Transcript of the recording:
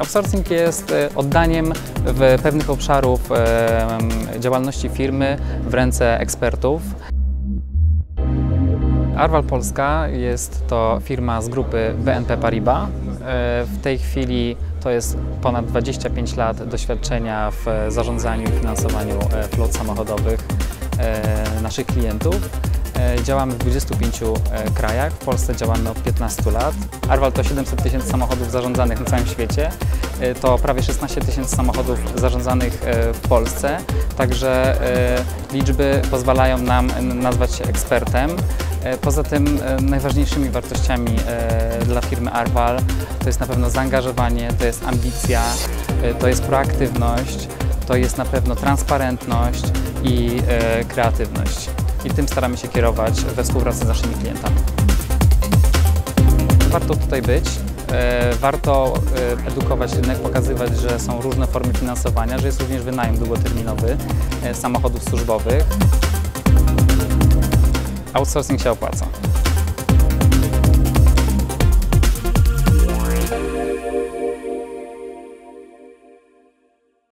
Outsourcing jest e, oddaniem w pewnych obszarów e, działalności firmy w ręce ekspertów. Arval Polska jest to firma z grupy BNP Paribas. E, W tej chwili to jest ponad 25 lat doświadczenia w zarządzaniu i finansowaniu flot samochodowych naszych klientów. E, Działamy w 25 e, krajach, w Polsce działamy od 15 lat. Arval to 700 tysięcy samochodów zarządzanych na całym świecie, E, to prawie 16 tysięcy samochodów zarządzanych w Polsce, także liczby pozwalają nam nazwać się ekspertem. Poza tym najważniejszymi wartościami dla firmy Arval to jest na pewno zaangażowanie, to jest ambicja, to jest proaktywność, to jest na pewno transparentność i kreatywność. I tym staramy się kierować we współpracy z naszymi klientami. Warto tutaj być, e, warto e, edukować rynek, pokazywać, że są różne formy finansowania, że jest również wynajem długoterminowy e, samochodów służbowych. Outsourcing się opłaca.